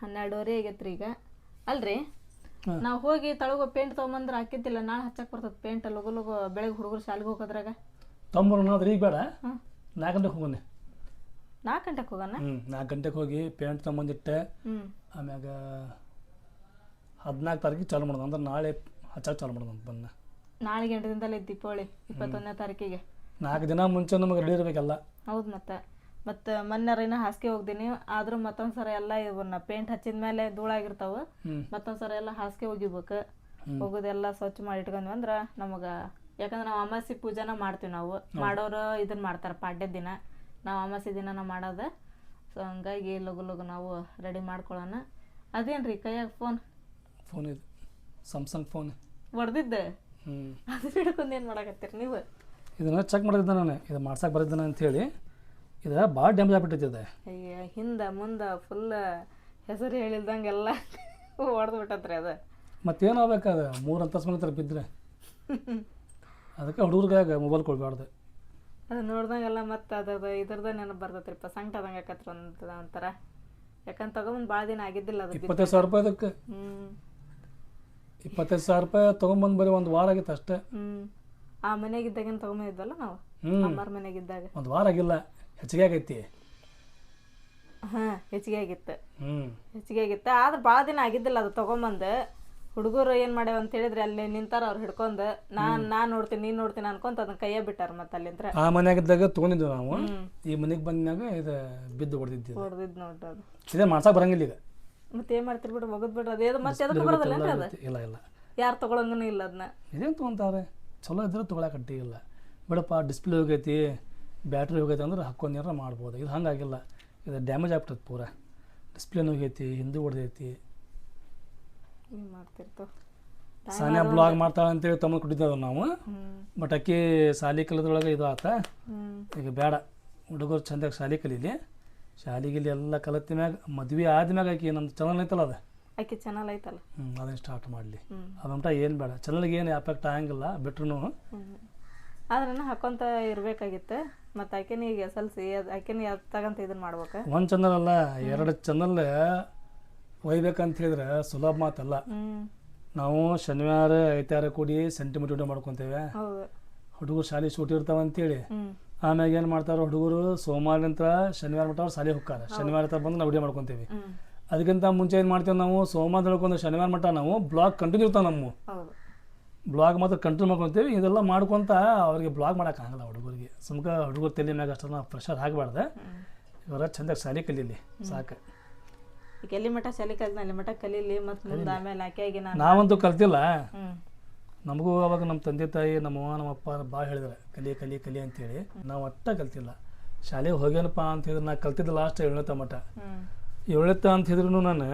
ಹನ್ನೆರಡುವರೆ ಆಗೈತೆ ರೀ ಈಗ. ಅಲ್ರಿ? ನಾವು ಹೋಗಿ ತಳಗ ಪೇಂಟ್ ತಗೊಂಬಂದ್ರೆ ಹಾಕಿದ್ದಿಲ್ಲ ನಾಳೆ ಹಚ್ಚಕ್ ಬರ್ತದ ಪೇಂಟ್ ಲಗು ಲಗು ಬೆಳಗ್ಗೆ ಹುಡುಗರು ಶಾಲೆಗೆ ಹೋಗೋದ್ರಾಗ. ತೊಂಬರೋಣ ಆದ್ರೆ ಈಗ ಬೇಡ. ನಾಲ್ಕು ಗಂಟೆಗೆ ಹೋಗೋಣ. ನಾಲ್ಕು ಗಂಟೆಗೆ ಹೋಗೋಣ? ಹ್ಞೂ ನಾಲ್ಕು ಗಂಟೆಗೆ ಹೋಗಿ ಪೇಂಟ್ ತೊಗೊಂಬಂದಿಟ್ಟೆ ಆಮ್ಯಾಗ ಹದಿನಾಲ್ಕು ತಾರೀಕಿಗೆ ಚಾಲು ಮಾಡೋದು ಅಂದ್ರೆ ನಾಳೆ ಹಚ್ಚಕ್ಕೆ ಚಾಲು ಮಾಡೋದು ಅಂತ ಬನ್ನ ನಾಳೆ ಗಂಟೆದಿಂದಲೇ ದೀಪಾವಳಿ ಇಪ್ಪತ್ತೊಂದನೇ ತಾರೀಕಿಗೆ. ನಾಲ್ಕು ದಿನ ಮುಂಚೆ ನಮಗೆ ರೆಡಿ ಇರಬೇಕಲ್ಲ. ಹೌದು ಮತ್ತೆ. ಮತ್ತು ಮೊನ್ನೆರಿನ ಹಾಸಿಗೆ ಹೋಗ್ದೀನಿ. ಆದ್ರೂ ಮತ್ತೊಂದು ಸರ ಎಲ್ಲ ಇವನ್ನ ಪೇಂಟ್ ಹಚ್ಚಿದ ಮೇಲೆ ಧೂಳಾಗಿರ್ತಾವ ಮತ್ತೊಂದು ಸಲ ಎಲ್ಲ ಹಾಸಿಗೆ ಒಗಿಬೇಕು ಹೋಗೋದೆಲ್ಲ ಸ್ವಚ್ಛ ಮಾಡಿ ಇಟ್ಕೊಂಡ್ವಿ ಅಂದ್ರ ನಮಗೆ ಯಾಕಂದ್ರೆ ನಾವು ಅಮಾಸಿ ಪೂಜೆನ ಮಾಡ್ತೀವಿ ನಾವು. ಮಾಡೋರು ಇದನ್ನ ಮಾಡ್ತಾರೆ ಪಾಡ್ಯದ ದಿನ. ನಾವು ಅಮಾಸಿ ದಿನನ ಮಾಡೋದು. ಸೊ ಹಂಗಾಗಿ ಲಗು ಲಗು ನಾವು ರೆಡಿ ಮಾಡ್ಕೊಳ್ಳೋಣ ಅದೇನ್ರಿ ಕೈಯಾಗ ಫೋನ್ ಫೋನ್ ಇದು. ಸ್ಯಾಮ್ಸಂಗ್ ಫೋನ್ ಹೊಡೆದಿದ್ದೆ ಅದು ಹಿಡ್ಕೊಂಡು ಏನು ಮಾಡಕತ್ತೀರಿ ನೀವು? ಇದನ್ನ ಚೆಕ್ ಮಾಡಿದ್ದೆ ನಾನು. ಇದು ಮಾಡ್ಸಕ್ಕೆ ಅಂತ ಅಂಥೇಳಿ ಇದು ಭಾಳ ಡ್ಯಾಮೇಜ್ ಆಗ್ಬಿಟ್ಟೈತಿ ಇದು ಅಯ್ಯ ಹಿಂದೆ ಮುಂದೆ ಫುಲ್ ಹೆಸರು ಹೇಳಿಲ್ದಂಗೆಲ್ಲ ಹೊಡೆದು ಬಿಟ್ಟತ್ರಿ ಅದು. ಮತ್ತೇನು ಆಗ್ಬೇಕು ಅದು? ಮೂರು ಅಂತಸ್ತು ಹತ್ರ ಬಿದ್ದರೆ ಅದಕ್ಕೆ ಹುಡುಗರ್ಗಾಗ ಮೊಬೈಲ್ ಕೊಡಬಾರ್ದು. ಅದು ನೋಡ್ದಂಗೆಲ್ಲ ಮತ್ತೆ ಅದ್ರದ್ದು ಇದ್ರದ್ದು ನೆನಪು ಬರ್ತೈತ್ರಿಪ್ಪ ಸಂಕಟ ಆದಂಗೆ ಆಕತ್ರಿ ಒಂದು ಒಂಥರ. ಯಾಕಂದ್ರೆ ತಗೊಂಬಂದು ಭಾಳ ದಿನ ಆಗಿದ್ದಿಲ್ಲ ಅದು ಇಪ್ಪತ್ತೈದು ಸಾವಿರ ರೂಪಾಯಿ ಅದಕ್ಕೆ. ಹ್ಞೂ ಇಪ್ಪತ್ತೈದು ಸಾವಿರ ರೂಪಾಯಿ ತೊಗೊಂಬಂದು ಬರೀ ಒಂದು ವಾರ ಆಗಿತ್ತು ಅಷ್ಟೇ. ಹ್ಞೂ ಆ ಮನೆಗಿದ್ದಾಗೇನು ತೊಗೊಂಬಂದಿದ್ವಲ್ಲ ನಾವು? ಹ್ಞೂ ಅಮ್ಮರ ಮನೆಗಿದ್ದಾಗ. ಒಂದು ವಾರ ಆಗಿಲ್ಲ. ಹೆಚ್ಚಿಗೆ ಆಗೈತಿ. ಹಾಂ ಹೆಚ್ಚಿಗೆ ಆಗಿತ್ತು. ಹ್ಞೂ ಹೆಚ್ಚಿಗೆ ಆಗಿತ್ತು. ಆದ್ರೆ ಭಾಳ ದಿನ ಆಗಿದ್ದಿಲ್ಲ ಅದು ತೊಗೊಂಬಂದು. ಹುಡುಗರು ಏನು ಮಾಡ್ಯಾವ ಅಂತ ಹೇಳಿದ್ರೆ ಅಲ್ಲಿ ನಿಂತಾರ ಅವ್ರು ಹಿಡ್ಕೊಂಡು ನಾನು ನಾನು ನೋಡ್ತೀನಿ ನೀನು ನೋಡ್ತೀನಿ ಅನ್ಕೊಂತ ಅದನ್ನ ಕೈಯ ಬಿಟ್ಟಾರ ಮತ್ತೆ ಅಲ್ಲಿಂದ ಆ ಮನೆಯಾಗಿದ್ದಾಗ ತೊಗೊಂಡಿದ್ವಿ ನಾವು. ಈ ಮನೆಗೆ ಬಂದಾಗ ಇದು ಬಿದ್ದು ಹೊಡೆದಿದ್ದು ಹೊಡೆದಿದ್ದು ನೋಡ್ರಿ ಅದು. ಇದೇ ಮಾಡ್ಸಕ್ಕೆ ಬರಂಗಿಲ್ಲ ಈಗ. ಮತ್ತೆ ಏನು ಮಾಡ್ತೀರಿ ಬಿಡು ಒಗದ್ ಬಿಡ್ರಿ ಅದೇ ಮತ್ತೆ ಅದಕ್ಕೆ ಬರೋದಿಲ್ಲ ಅದು? ಇಲ್ಲ ಇಲ್ಲ ಯಾರು ತಗೊಳಂಗನೂ ಇಲ್ಲ ಅದನ್ನ ಇದೇನು ತೊಗೊಂತಾರೆ ಚಲೋ ಇದ್ರೆ ತೊಗೊಳಕ್ಕೆ ಅಡ್ಡಿ ಇಲ್ಲ. ಬಿಡಪ್ಪ ಡಿಸ್ಪ್ಲೇ ಹೋಗೈತಿ. ಬ್ಯಾಟ್ರಿ ಹೋಗೈತೆ ಅಂದ್ರೆ ಹಾಕ್ಕೊಂಡ್ಯಾರ ಮಾಡ್ಬೋದು. ಇದು ಹಂಗಾಗಿಲ್ಲ. ಇದು ಡ್ಯಾಮೇಜ್ ಆಗ್ಬಿಟ್ಟೈತೆ ಪೂರ. ಡಿಸ್ಪ್ಲೇನು ಹೋಗೈತಿ ಹಿಂದೆ ಹೊಡೆದೈತಿ. ಸಾನ್ಯಾ ಬ್ಲಾಗ್ ಮಾಡ್ತಾಳೆ ಅಂತೇಳಿ ತಮ್ಮ ಕೊಟ್ಟಿದ್ದೇವೆ ನಾವು. ಬಟ್ ಅಕ್ಕಿ ಶಾಲಿ ಕಲಿದ್ರೊಳಗೆ ಇದು ಆತ. ಈಗ ಬೇಡ. ಹುಡುಗರು ಚಂದಾಗಿ ಶಾಲೆ ಕಲೀಲಿ. ಶಾಲೆಗಿಲ್ಲಿ ಎಲ್ಲ ಕಲತಿ ಮ್ಯಾಗ ಮದ್ವೆ ಆದ್ಮ್ಯಾಗ ಆಕಿ ನಮ್ಮ ಚಾನಲ್ ಐತಲ್ಲ ಅದು. ಆಕೆ ಚಾನಲ್ ಐತಲ್ಲ? ಹ್ಞೂ ಅದನ್ನ ಸ್ಟಾರ್ಟ್ ಮಾಡಲಿ. ಅದಂತ ಅದಂಟ ಏನು ಬೇಡ. ಚಾನಲ್ಗೆ ಏನು ಎಫೆಕ್ಟ್ ಆಗಂಗಿಲ್ಲ ಬಿಟ್ರು ಆದ್ರೂ ಹಾಕೊಂತ ಇರ್ಬೇಕಾಗಿತ್ತು. ಮತ್ತು ಆಕೆನ ಈಗ ಎಸ್ ಎಲ್ ಸಿ ಆಕೆನ ಅದು ತಗಂತ ಇದನ್ನ ಮಾಡ್ಬೇಕು? ಒಂದು ಚಂದಲ್ ಅಲ್ಲ ಎರಡು ಚಂದಲ್ ಒಯ್ಬೇಕಂತ ಹೇಳಿದ್ರೆ ಸುಲಭ ಮಾತಲ್ಲ. ನಾವು ಶನಿವಾರ ಐತಾರ ಕೂಡಿ ಸೆಂಟಿಮೀಟರ್ ಮಾಡ್ಕೊತೇವೆ. ಹೌದು. ಹುಡುಗರು ಶಾಲೆ ಸೂಟಿ ಇರ್ತಾವ ಅಂತೇಳಿ ಆಮ್ಯಾಗ ಏನು ಮಾಡ್ತಾರ ಹುಡುಗರು ಸೋಮವಾರಲಿಂದ ಶನಿವಾರ ಮಟ್ಟ ಅವ್ರು ಶಾಲೆ ಹೋಗ್ತಾರೆ. ಶನಿವಾರ ತರ ಬಂದು ನಾವು ವಿಡಿಯೋ ಮಾಡ್ಕೊತೀವಿ. ಅದಕ್ಕಿಂತ ಮುಂಚೆ ಏನು ಮಾಡ್ತೇವೆ ನಾವು? ಸೋಮವಾರ ತಿಳ್ಕೊಂಡು ಶನಿವಾರ ಮಟ್ಟ ನಾವು ಬ್ಲಾಗ್ ಕಂಟಿನ್ಯೂ ಇರ್ತಾವ ನಮ್ಮ. ಬ್ಲಾಗ್ ಮಾತ್ರ ಕಂಟ್ರೋಲ್ ಮಾಡ್ಕೊತೀವಿ. ಇದೆಲ್ಲ ಮಾಡ್ಕೊತ ಅವ್ರಿಗೆ ಬ್ಲಾಗ್ ಮಾಡೋಕ್ಕಾಗಲ್ಲ ಹುಡುಗರಿಗೆ. ಸುಮ್ಕ ಹುಡುಗರು ತಲೆ ಮ್ಯಾಗ ಅಷ್ಟನ್ನ ಪ್ರೆಷರ್ ಆಗಬಾರ್ದು. ಇವರ ಚಂದಾಗಿ ಶಾಲೆ ಕಲೀಲಿ. ಸಾಕು. ಈಗ ಎಲ್ಲಿ ಮಠ ಶಾಲೆ ಕಲ್ತ ಅಲ್ಲಿ ಮಠ ಕಲೀಲಿ ಮತ್ತು ಮುಂದೆ ಆಮೇಲೆ ಆಕೆಗೆ ನಾನು ನಾವಂತೂ ಕಲ್ತಿಲ್ಲ. ನಮಗೂ ಅವಾಗ ನಮ್ಮ ತಂದೆ ತಾಯಿ ನಮ್ಮವ್ವ ನಮ್ಮಪ್ಪ ಭಾಳ ಹೇಳಿದ್ರೆ ಕಲಿ ಕಲಿ ಕಲಿ ಅಂತೇಳಿ. ನಾವು ಒಟ್ಟ ಕಲ್ತಿಲ್ಲ. ಶಾಲೆಗೆ ಹೋಗ್ಯಾನಪ್ಪ ಅಂತ ಹೇಳಿದ್ರೆ ನಾ ಕಲ್ತಿದ್ದೆ ಲಾಸ್ಟ್ ಏಳನೇ ಮಟ್ಟ ಏಳತ್ತ ಏಳನೇ ಅಂತ ಹೇಳಿದ್ರು ನಾನು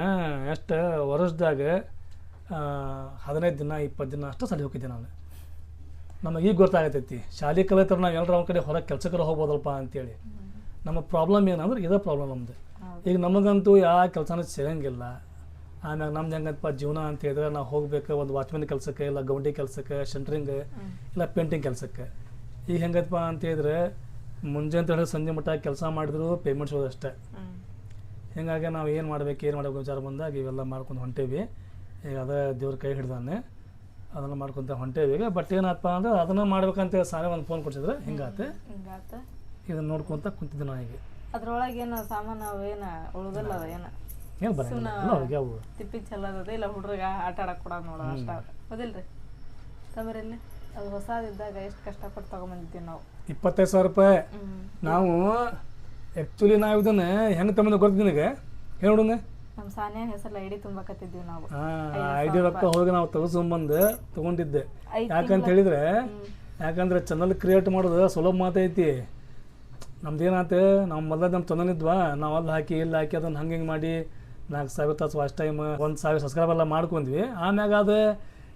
ಎಷ್ಟು ವರ್ಷದಾಗ ಹದಿನೈದು ದಿನ ಇಪ್ಪತ್ತು ದಿನ ಅಷ್ಟು ಸಲ ಹೋಗಿದ್ದೆ ನಾನು. ನಮಗೆ ಈಗ ಗೊತ್ತಾಗತೈತಿ ಶಾಲೆ ಕಲಿತಾರೆ ನಾವು ಎಲ್ಲರ ಒಂದು ಕಡೆ ಹೊರಗೆ ಕೆಲಸಕ್ಕೆ ಹೋಗ್ಬೋದಲ್ಪ ಅಂತೇಳಿ. ನಮ್ಮ ಪ್ರಾಬ್ಲಮ್ ಏನಂದ್ರೆ ಇದೇ ಪ್ರಾಬ್ಲಮ್ ನಮ್ಮದು ಈಗ ನಮಗಂತೂ ಯಾವ ಕೆಲಸನೂ ಸಿಗಂಗಿಲ್ಲ. ಆಮ್ಯಾಗ ನಮ್ದು ಹೆಂಗಪ್ಪ ಜೀವನ ಅಂತ ಹೇಳಿದ್ರೆ ನಾವು ಹೋಗ್ಬೇಕು ಒಂದು ವಾಚ್ಮನ್ ಕೆಲಸಕ್ಕೆ ಇಲ್ಲ ಗೌಂಡಿ ಕೆಲಸಕ್ಕೆ ಸೆಂಟ್ರಿಂಗ್ ಇಲ್ಲ ಪೇಂಟಿಂಗ್ ಕೆಲಸಕ್ಕೆ. ಈಗ ಹೆಂಗಪ್ಪ ಅಂತ ಹೇಳಿದ್ರೆ ಮುಂಜಾನೆ ಅಂತ ಹೇಳಿದ್ರೆ ಸಂಜೆ ಮಟ್ಟ ಕೆಲಸ ಮಾಡಿದ್ರು ಪೇಮೆಂಟ್ಸ್ ಅಷ್ಟೇ. ಹಿಂಗಾಗಿ ನಾವು ಏನು ಮಾಡ್ಬೇಕು ಏನು ಮಾಡ್ಬೇಕು ವಿಚಾರ ಬಂದಾಗ ಇವೆಲ್ಲ ಮಾಡ್ಕೊಂಡು ಹೊಂಟೇವಿ. ಈಗ ಅದೇ ದೇವ್ರ ಕೈ ಹಿಡ್ದಾನೆ. ಅದನ್ನು ಮಾಡ್ಕೊತ ಹೊಂಟೇವಿ ಈಗ ಬಟ್ ಏನಪ್ಪ ಅಂದ್ರೆ ಅದನ್ನು ಮಾಡ್ಬೇಕಂತ ಸಾರಿ ಒಂದು ಫೋನ್ ಕೊಡ್ಸಿದ್ರೆ ಹಿಂಗಾತೆ. ಹಿಂಗಾತ. ಇದನ್ನು ನೋಡ್ಕೊತ ಕುಂತಿದ್ದೆ ನಾನು ಈಗ. ಅದ್ರೊಳಗೆ ಏನು ಸಾಮಾನು ಅವೇನು ಉಳ್ದಲ್ಲ ಅದ ಏನು? ಬರಲ್ಲ ಅವ್ರಿಗೆ ಅವು. ತಿಪ್ಪಿ ಚೆಲ್ಲೋದದ ಇಲ್ಲ ಹುಡ್ರಿಗೆ ಆಟ ಆಡಕ್ಕೆ ಕೊಡೋದು ನೋಡೋದು ಅಷ್ಟ. ಹೌದಿಲ್ರಿ? ತಮರಲ್ಲಿ ಅದು ಹೊಸದಿದ್ದಾಗ ಎಷ್ಟು ಕಷ್ಟಪಟ್ಟು ತಗೊಂಬಂದಿದ್ದೀವಿ ನಾವು. ಇಪ್ಪತ್ತೈದು ಸಾವಿರ ರೂಪಾಯಿ. ನಾವು ಆ್ಯಕ್ಚುಲಿ ನಾವು ಇದನ್ನು ಹೆಂಗೆ ತಮ್ಮದು ಗೊತ್ತು ನಿನಗೆ? ಹೇಳೋಣ ನಮ್ಮ ಸಾನ್ಯಾ ಹೆಸರಲ್ಲಿ ಐಡಿ ತುಂಬಕತ್ತಿದ್ದೀವಿ ನಾವು. ಐ ಡಿ ರೊಕ್ಕ ಹೋಗಿ ನಾವು ತಗಸ್ಕೊಂಬಂದು ತಗೊಂಡಿದ್ದೆ. ಯಾಕಂತ ಹೇಳಿದ್ರೆ ಯಾಕಂದ್ರೆ ಚಾನಲ್ ಕ್ರಿಯೇಟ್ ಮಾಡೋದು ಸುಲಭ ಮಾತೈತಿ ನಮ್ದು ಏನಾಯ್ತು ನಾವು ಮೊದಲ ನಮ್ಮ ಚಾನಲ್ ಇದ್ವಾ ನಾವು ಅಲ್ಲಿ ಹಾಕಿ ಇಲ್ಲಿ ಹಾಕಿ ಅದನ್ನು ಹಂಗೆ ಹಿಂಗೆ ಮಾಡಿ ನಾಲ್ಕು ಸಾವಿರ ತಾಸು ಅಷ್ಟು ಟೈಮ್ ಒಂದು ಸಾವಿರ ಸಬ್ಸ್ಕ್ರೈಬ್ ಎಲ್ಲ ಮಾಡ್ಕೊಂಡ್ವಿ. ಆಮ್ಯಾಗ ಅದು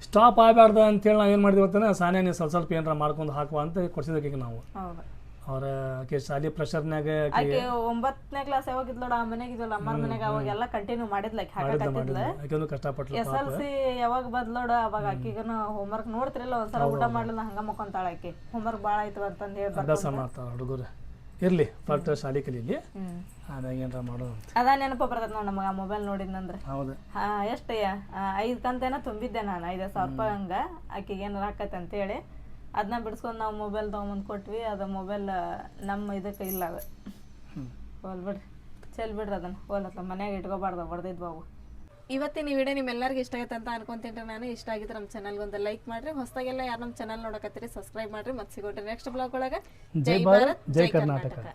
ಸ್ಟಾಪ್ ಆಗಬಾರ್ದು ಅಂತೇಳಿ ನಾವು ಏನು ಮಾಡಿದ್ವಿ ಅಂತಾನೆ ಸಾನೇ ನೀವು ಸ್ವಲ್ಪ ಸ್ವಲ್ಪ ಏನಾರ ಮಾಡ್ಕೊಂಡು ಹಾಕುವ ಅಂತ ಕೊಡ್ಸಿದ್ದಕ್ಕೆ ನಾವು. ಅವ್ರ ಆಕೆ ಶಾಲೆ ಪ್ರೆಷರ್ನಾಗ ಆಕೆ ಒಂಬತ್ತನೇ ಕ್ಲಾಸ್ ಯಾವಾಗ ಇದ್ಲೋಡ ಆ ಮನೆಗೆ ಇದ್ವಲ್ಲ ಅಮ್ಮನ ಮನೆಗೆ ಅವಾಗೆಲ್ಲ ಕಂಟಿನ್ಯೂ ಮಾಡಿದ್ಲ ಆಕೆ ಹಾಕಕತ್ತಿದ್ಲ ಆಕೆನು ಕಷ್ಟಪಟ್ಲು ಎಸ್ ಎಲ್ ಸಿ ಯಾವಾಗ ಬದ್ಲೋಡ ಅವಾಗ ಆಕಿಗನ ಹೋಮ್ವರ್ಕ್ ನೋಡ್ತಿರಲ್ಲ ಒಂದ್ಸಲ ಊಟ ಮಾಡ್ಲಿಲ್ಲ ಹಂಗ ಮಕ್ಕೊಂತಾಳ ಆಕೆ. ಹೋಮ್ವರ್ಕ್ ಭಾಳ ಆಯ್ತು ಅಂತಂದು ಹೇಳಿ ಅಭ್ಯಾಸ ಮಾಡ್ತಾಳ ಹುಡುಗರು. ಇರ್ಲಿ ಫಸ್ಟ್ ಶಾಲೆ ಕಲೀಲಿ. ಅದಾಗ ಏನಾರ ಮಾಡೋದು ಅಂತ. ಅದ ನೆನಪ ಬರ್ತದ ನೋಡ್ ಆ ಮೊಬೈಲ್ ನೋಡಿದ್ನಂದ್ರ ಹೌದು. ಹಾ ಎಷ್ಟಯ್ಯ ಐದು ಕಂತೇನ ತುಂಬಿದ್ದೆ ನಾನು ಐದು ಸಾವಿರ ರೂಪಾಯಿ ಹಂಗ. ಆಕಿಗೆ ಏನಾರ ಹೇಳಿ ಅಂತೇಳಿ ಅದನ್ನ ಬಿಡಿಸ್ಕೊಂಡು ನಾವು ಮೊಬೈಲ್ ತೊಗೊಂಬಂದು ಕೊಟ್ವಿ ಅದು ಮೊಬೈಲ್ ನಮ್ಮ ಇದಕ್ಕೆ ಇಲ್ಲ ಅದು. ಹೋಲ್ ಬಿಡ್ರಿ. ಚೆಲ್ ಬಿಡ್ರಿ ಅದನ್ನ ಹೋಲತ್ತ ಮನ್ಯಾಗ ಇಟ್ಕೋಬಾರ್ದು ಹೊಡೆದಿದ್ದು ಅವು ಇವತ್ತಿನ ವಿಡಿಯೋ ನಿಮ್ಮೆಲ್ಲರಿಗೂ ಇಷ್ಟ ಆಗೈತೆ ಅಂತ ಅನ್ಕೊಂತೀನಿ ನಾನು ಇಷ್ಟ ಆಗಿದ್ರೆ ನಮ್ಮ ಚಾನಲ್ಗೆ ಒಂದು ಲೈಕ್ ಮಾಡಿರಿ. ಹೊಸದಾಗೆಲ್ಲ ಯಾರು ನಮ್ಮ ಚಾನಲ್ ನೋಡಕತ್ತೀರಿ ಸಬ್ಸ್ಕ್ರೈಬ್ ಮಾಡಿರಿ. ಮತ್ತೆ ಸಿಗೋಟ್ರಿ ನೆಕ್ಸ್ಟ್ ಬ್ಲಾಗ್ ಒಳಗೆ. ಜೈ ಭಾರತ್ ಜೈ ಕರ್ನಾಟಕ.